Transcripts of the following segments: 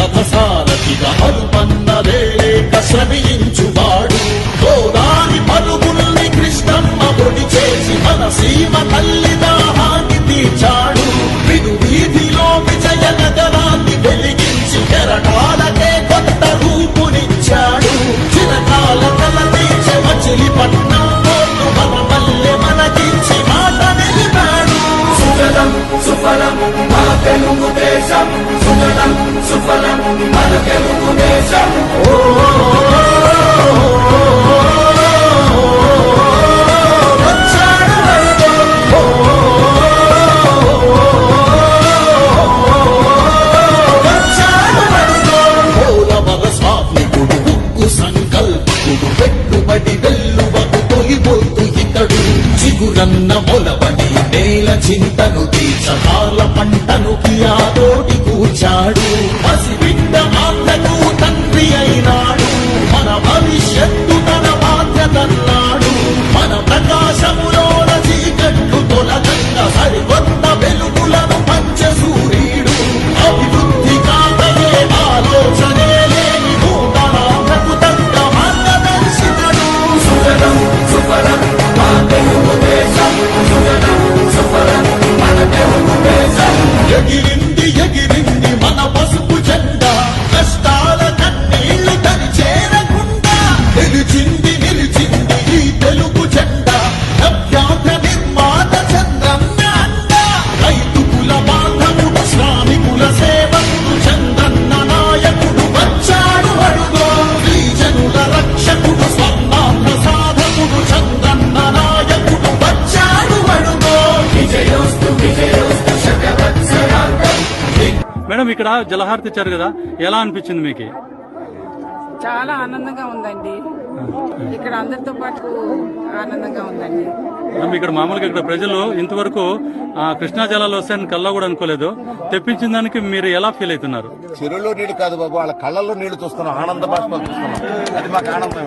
ತಪಸಾಲ ಪಿತ ಹನುಮನ್ನ ವೇಳೆ ಕಶ್ರಮಿಯ చిగురన్న మొలవని నేల చింతను తీర్చ పంటను కియాదోటి కూర్చాడు. ఇక్కడ జలహారతి ఇచ్చారు కదా ఎలా అనిపించింది మీకు? చాలా ఆనందంగా ఉందండి. ఇక్కడ అందరితో పాటు ఆనందంగా ఉందండి. ఇక్కడ మామూలుగా ఇక్కడ ప్రజలు ఇంతవరకు కృష్ణా జలాలు వస్తాయని కళ్ళ కూడా అనుకోలేదు. తెప్పించిన దానికి మీరు ఎలా ఫీల్ అవుతున్నారు? చెరువులో నీళ్ళు కాదు బాబు వాళ్ళ కళ్ళల్లో నీళ్ళు చూస్తున్నాం ఆనంద భాష చూస్తున్నాం. అది మాకు ఆనందం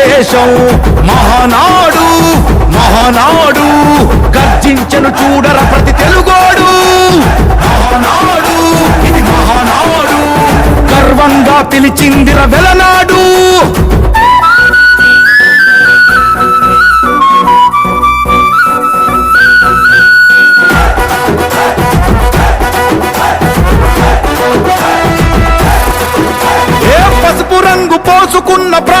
దేశం మహానాడు మహానాడు గర్జించను చూడర ప్రతి తెలుగోడు. మహానాడు ఇది మహానాడు గర్వంగా పిలిచిందిర వెలనాడు. ఏ పసుపు రంగు పోసుకున్న ప్రాణం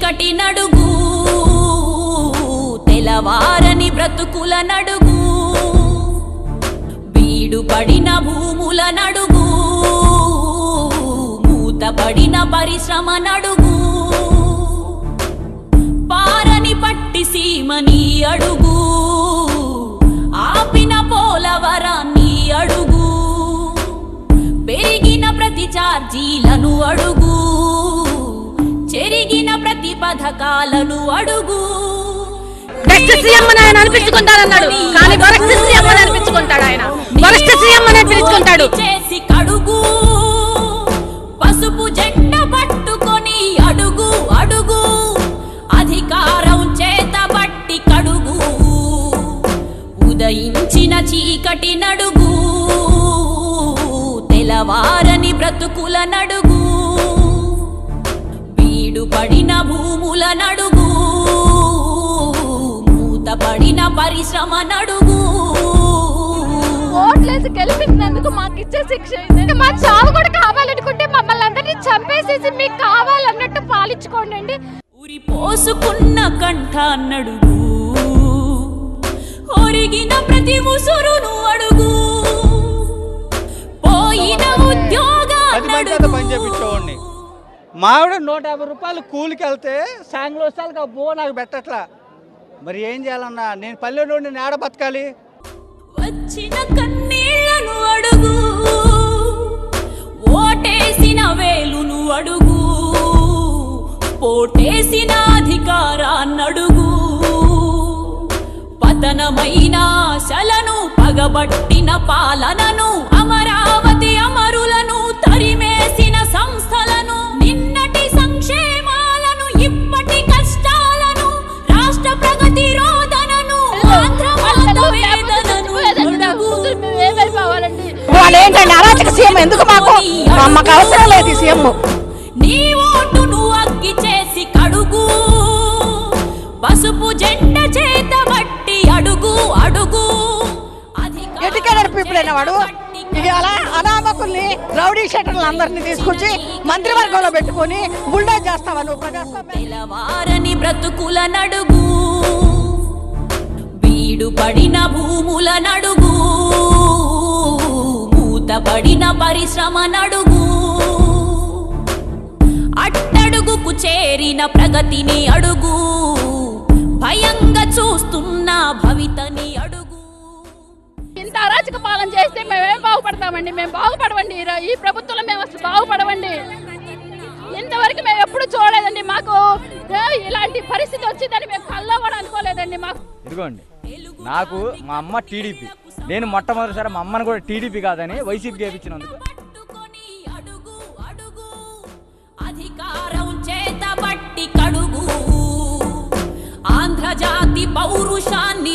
చీకటి నడుగు తెలవారని బ్రతుకుల నడుగు బీడు పడిన భూముల నడుగు మూతపడిన పరిశ్రమ నడుగు. పారని పట్టి సీమని అడుగు ఆపిన పోలవరాన్ని అడుగు పెరిగిన ప్రతి చార్జీలను అడుగు చెరిగి పథకాలను అడుగు. బెస్ట్ సీఎం అని ఆయన అనిపించుకుంటాడన్నాడు. కానీ వరస్ట్ సీఎం అని అనిపించుకుంటాడు ఆయన. వరస్ట్ సీఎం అని అనిపించుకుంటాడు. చేసి కడుగు. పసుపు జెండ పట్టుకొని అడుగు అడుగు. అధికారం చేత బట్టి కడుగు. ఉదయించిన చీకటి నడుగు. తెలవారని బ్రతుకుల నడుగు. బీడు పడిన భూముల నడుగు మూత పడిన పరిశ్రమ నడుగు. ఓట్లేసి గెలిపించినందుకు మాకు ఇచ్చే శిక్ష. మా చావు కూడా కావాలనుకుంటే మమ్మల్ని అందరినీ చంపేసేసి మీకు కావాలన్నట్టు పాలించుకోండి ఉరి పోసుకున్న కంఠ నడుగు ఒరిగిన ప్రతి ముసురును అడుగు. పోయిన ఉద్యోగ మావిడ నూట యాభై రూపాయలు కూలికి వెళ్తే వస్తాను వస్తాలకు బో నాకు పెట్టట్లా. మరి ఏం చేయాలన్నా? నేను పల్లెటూరు నేను బతకాలి. వచ్చిన కన్నీళ్ళను అడుగు ఓటేసిన వేలును అడుగు పోటేసిన అధికారాన్నడుగు పతనమైన ఆశలను పగబట్టిన పాలనను వాళ్ళేంటండి అరాచక సీఎం ఎందుకు మాకు? మాకు అవసరం లేదు సీఎం. నీ ఓటును అగ్గి చేసి కడుగు. పసుపు జెండ చేత బట్టి అడుగు ఎడ్యుకేటెడ్ పీపుల్ వాడు అనామకుల్ని రౌడీ షెటర్లు అందరినీ తీసుకొచ్చి మంత్రివర్గంలో పెట్టుకొని బుల్డోజ్ చేస్తావా నువ్వు ప్రజాస్వామ్యం తెలవారని బ్రతుకుల నడుగు. బీడు పడిన భూముల నడుగు. పడిన పరిశ్రమ నడుగు. అట్టడుగుకు చేరిన ప్రగతిని అడుగు. భయంగా చూస్తున్న భవితని అడుగు. ఇంత అరాచక పాలన చేస్తే మేమేం బాగుపడతామండి? మేము బాగుపడవండి ఈ ప్రభుత్వంలో మేము అసలు బాగుపడవండి. ఇంతవరకు మేము ఎప్పుడు చూడలేదండి. మాకు ఏ, ఇలాంటి పరిస్థితి వచ్చిందని మేము కల్లో కూడా అనుకోలేదండి. మాకు ఇదిగోండి. నాకు మా అమ్మ టీడీపీ. నేను మొట్టమొదటిసారి మా అమ్మని కూడా టీడీపీ కాదని వైసీపీ చేపించినందుకు అధికారం ఆంధ్రజాతి పౌరుషాన్ని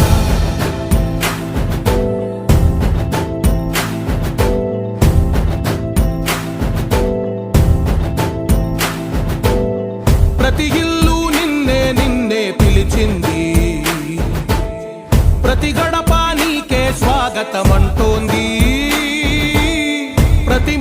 ప్రతి